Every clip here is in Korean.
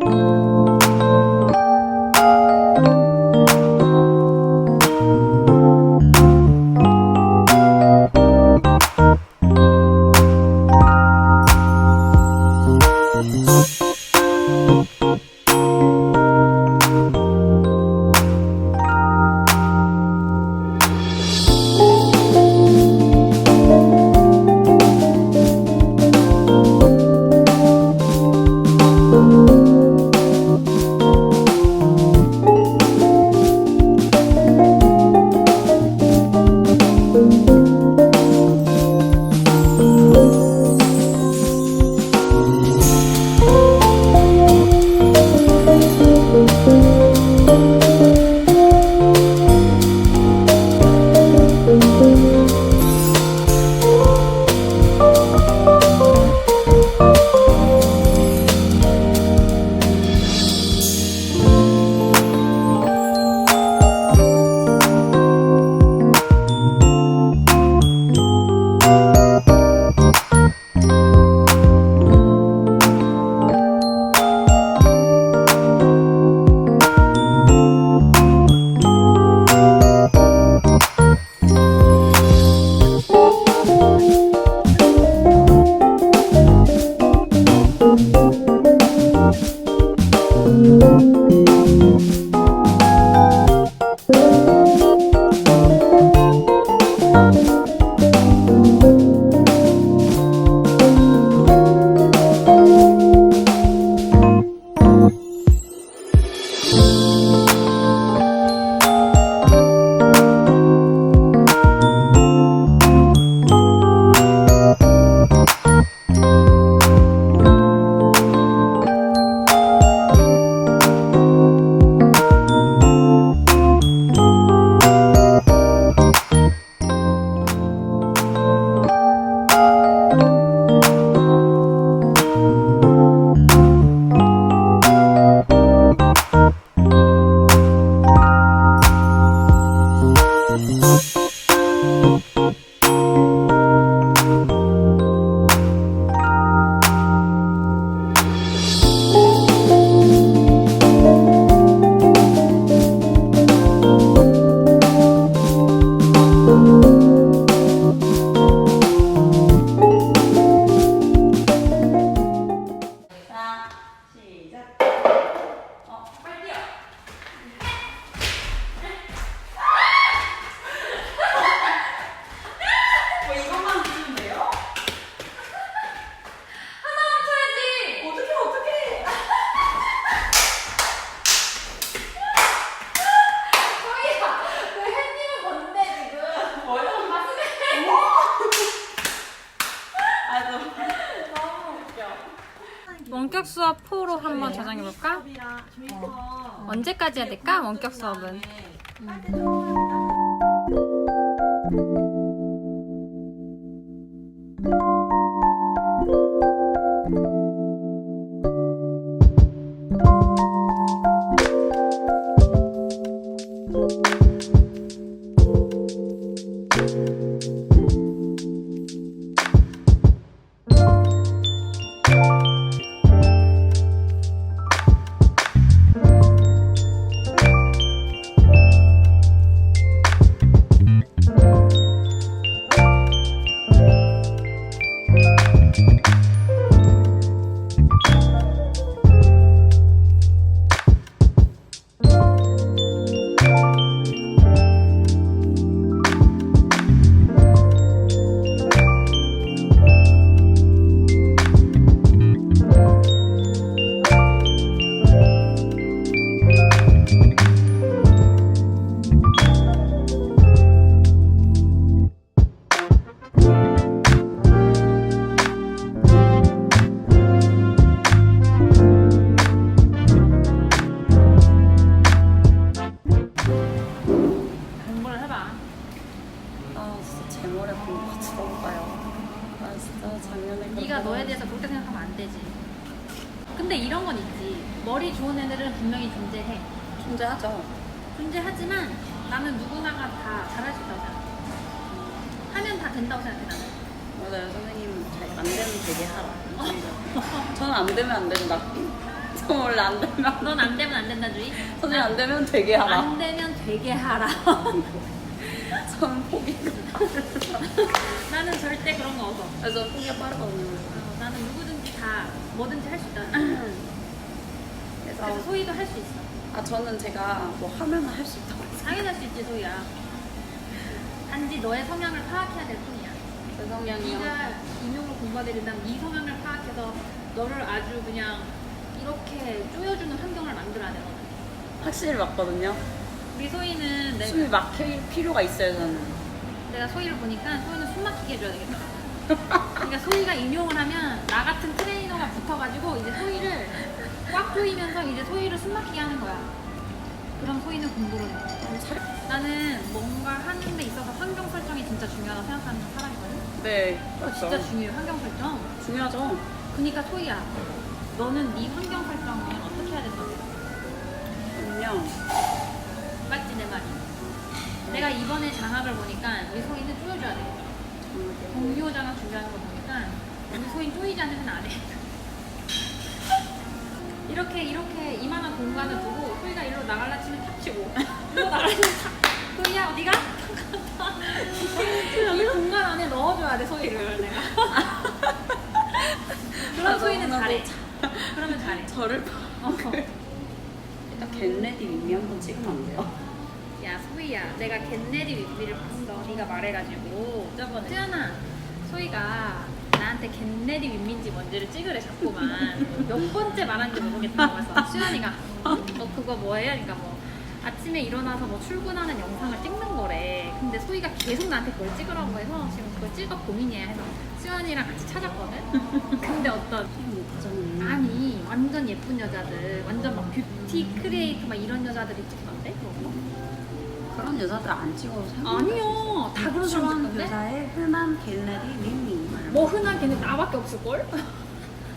자, 원격 수업 4로 한번 저장해 볼까? 언제까지 해야 될까? 원격 수업은. 공 제 머리 공부 들어봐요. 아, 진짜 작년에. 네가 너에 대해서 그렇게 생각하면 안 되지. 근데 이런 건 있지. 머리 좋은 애들은 분명히 존재해. 존재하죠. 존재하지만 나는 누구나가 다 잘할 수 있다고 생각해. 하면 다 된다고 생각해 나는. 맞아요, 선생님. 잘안 되면 되게 하라. 저는 안 되면 안 나. 전 원래 안 되면 넌 안 되면 안 된다 주의. 선생님 안 되면 되게 하라. 안 되면 되게 하라. 전 포기가. 나는 절대 그런 거 없어. 그래서 포기가 빠르거든요. 어, 나는 누구든지 다 뭐든지 할 수 있다. 그래서 그래서 소희도 할 수 있어. 아 저는 제가 뭐 하면 할 수 있다고 생각해요. 당연히 할 수 있지 소희야. 단지 너의 성향을 파악해야 될 뿐이야. 제 성향이요. 네가 임용을 공부하게 된다면 네 성향을 파악해서 너를 아주 그냥 이렇게 쪼여주는 환경을 만들어야 되거든. 확실히 맞거든요. 우리 소희는 내, 숨이 막힐 필요가 있어요 저는. 내가 소희를 보니까 소희는 숨 막히게 해줘야 되겠다. 그러니까 소희가 임용을 하면 나 같은 트레이너가 붙어가지고 이제 소희를 꽉 조이면서 이제 소희를 숨 막히게 하는 거야. 그럼 소희는 공부를 해. 나는 뭔가 하는 데 있어서 환경 설정이 진짜 중요하다고 생각하는 사람이거든. 네. 진짜 중요해 환경 설정. 중요하죠. 그러니까 소희야, 너는 네 환경 설정을 어떻게 해야 된다고? 저는요. 맞지 내 말이? 내가 이번에 장학을 보니까 우리 소희는 쪼여줘야 되겠다. 동료 장학 준비하는 거 보니까 우리 소희 쪼이지 않으면 안 해. 이렇게 이렇게 이만한 공간을 두고 소희가 일로 나갈라 치면 탁 치고 일로 나갈라 치면 탁 소희야 어디가? 이 공간 안에 넣어줘야 돼 소희를 내가 그럼 소희는 잘해 그러면 잘해 저를 봐. 어. 일단 겟레디 위미 한번 찍으면 안 돼요? 야 소희야. 내가 겟레디 윗비를 봤어. 네가 말해가지고. 저번에. 수연아 소희가 나한테 겟레디 윗민지 뭔지를 찍으래 자꾸만. 몇 번째 말하는지 모르겠다고 해서. 수연이가 너 그거 뭐예요? 그러니까 뭐 아침에 일어나서 뭐 출근하는 영상을 찍는 거래. 근데 소희가 계속 나한테 그걸 찍으라고 해서 지금 그걸 찍어 고민이야 해서 수연이랑 같이 찾았거든? 근데 어떤? 못하잖아요. 아니 완전 예쁜 여자들. 완전 막 뷰 티 크리에이터 막 이런 여자들이 찍던데 그런 거? 그런 여자들 안 찍어도 생각. 아니요 다 그런 사람 추한 찍던데 여자의 흔한 겟레디 위미. 뭐 흔한 걔는 나밖에 없을걸?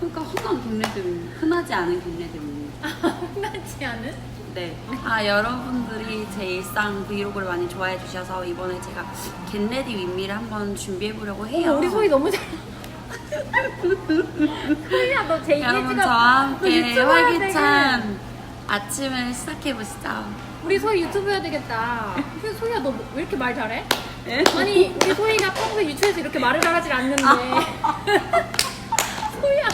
그러니까 흔한 겟레디 위미. 흔하지 않은 겟레디 위미. 흔하지 않은? 네. 아 여러분들이 제 일상 브이로그를 많이 좋아해 주셔서 이번에 제가 겟레디 윗미를 한번 준비해 보려고 해요. 우리 소희 너무 잘 소희야 너제 여러분 저와 너 함께 활기찬 아침을 시작해 보시죠. 되게- 우리 소희 유튜브 해야 되겠다 소희- 소희야 너 왜 이렇게 말 잘해? 네? 아니 우리 소희가 평소에 유튜브에서 이렇게 말을 잘하지 않는데 소희야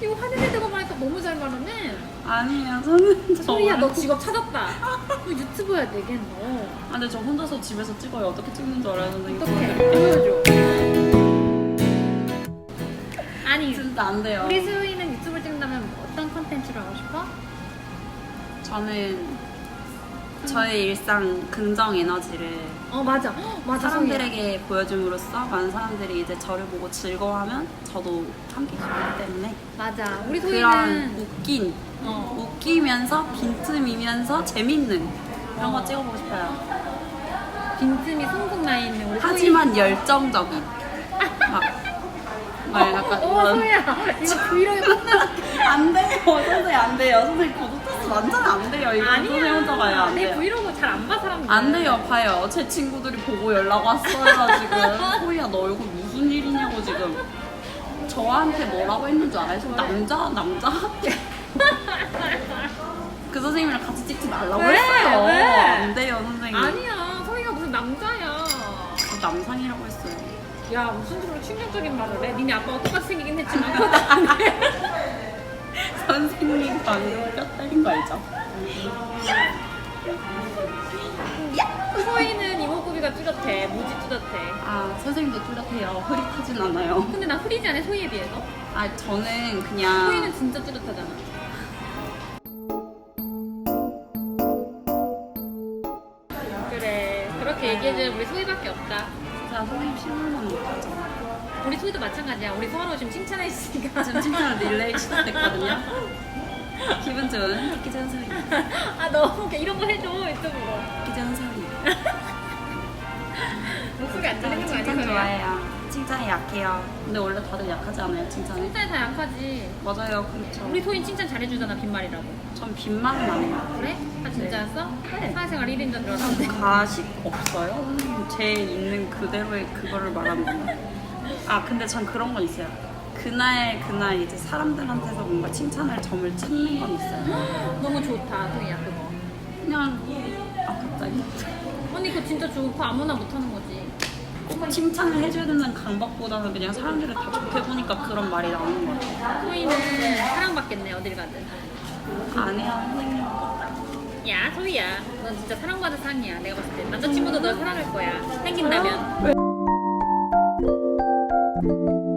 이거 화내는 데고 말하니까 너무 잘 말하네 아니에요. 저는 저 소희야 너 직업 찾았다 너 유튜브 해야 되겠노 아, 근데 저 혼자서 집에서 찍어요. 어떻게 찍는 줄 선생님? 어떡해 보여줘 아니 진짜 안 돼요. 우리 수희는 유튜브를 찍는다면 어떤 컨텐츠를 하고 싶어? 저는 저의 일상 긍정 에너지를 어 맞아. 헉, 맞아 사람들에게 보여줌으로써 많은 사람들이 이제 저를 보고 즐거워하면 저도 함께 즐겁기 때문에. 맞아. 우리 그런 소희는 웃긴 어, 웃기면서 빈틈이면서 재밌는 그런 거 어. 찍어보고 싶어요. 빈틈이 송곳 나 있는 우리 하지만 열정적인. 막, 막 약간 어 이런. 소희야. 이거 브이로그 끝나줄게 안 돼요. 선생님 안 돼요. 선생님 완전 안 돼요. 이거 선생님 혼자 봐요 안 내 돼요. 브이로그 잘 안 봐 사람들. 안 돼요 봐요. 제 친구들이 보고 연락 왔어요 지금. 소희야 너 얼굴 무슨 일이냐고 지금. 저한테 뭐라고 했는 줄 알아요? 저 남자 남자 그 선생님이랑 같이 찍지 말라고 왜? 했어요. 왜? 안 돼요 선생님. 아니야. 소희가 무슨 남자야. 저 남상이라고 했어요. 야 무슨 소리로 충격적인 말을 해? 니네 아빠가 똑같이 생기긴 했지만 선생님 방금 뼈 때린 거 알죠? 소희는 이목구비가 뚜렷해 무지 뚜렷해. 아 선생님도 뚜렷해요. 흐릿하진 않아요. 근데 나 흐리지 않아 소희에 비해서? 아 저는 그냥 소희는 진짜 뚜렷하잖아. 그래 그렇게 얘기해주는 우리 소희밖에 없다. 진짜 선생님 실물만 못하죠 우리 소희도 마찬가지야. 우리 서로 지금 칭찬해주니까. 지금 칭찬을 릴레이 시작됐거든요. 기분 좋은? 좋은 소리 아 너무 웃겨. 이런 거 해줘 유튜브로. 좋은 소리 목소리 안 들리는 거 칭찬 아니야? 좋아해요. 칭찬이 약해요. 근데 원래 다들 약하지 않아요 칭찬에? 칭찬이 다 약하지. 맞아요 그렇죠. 우리 소희 칭찬 잘해주잖아 빈말이라고. 전 빈말은 안 해요. 그래? 아 진짜였어? 네. 사회생활 1인전 들어갔는데 가식 없어요? 선생님 제 있는 그대로의 그거를 말하는 건데 아 근데 전 그런 건 있어요. 그 그날 그날 이제 사람들한테서 뭔가 칭찬할 점을 찍는 건 있어요. 너무 좋다 소희야 그거. 그냥 아 갑자기. 언니 그거 진짜 좋고 아무나 못하는 거지. 꼭 칭찬을 해줘야 된다는 강박보다는 그냥 사람들을 다 좋게 보니까 그런 말이 나오는 것 같아요. 소희는 사랑받겠네 어딜 가든. 아니야. 야 소희야. 넌 진짜 사랑받을 상이야. 내가 봤을 때. 남자친구도 널 사랑할 거야. 생긴다면 왜?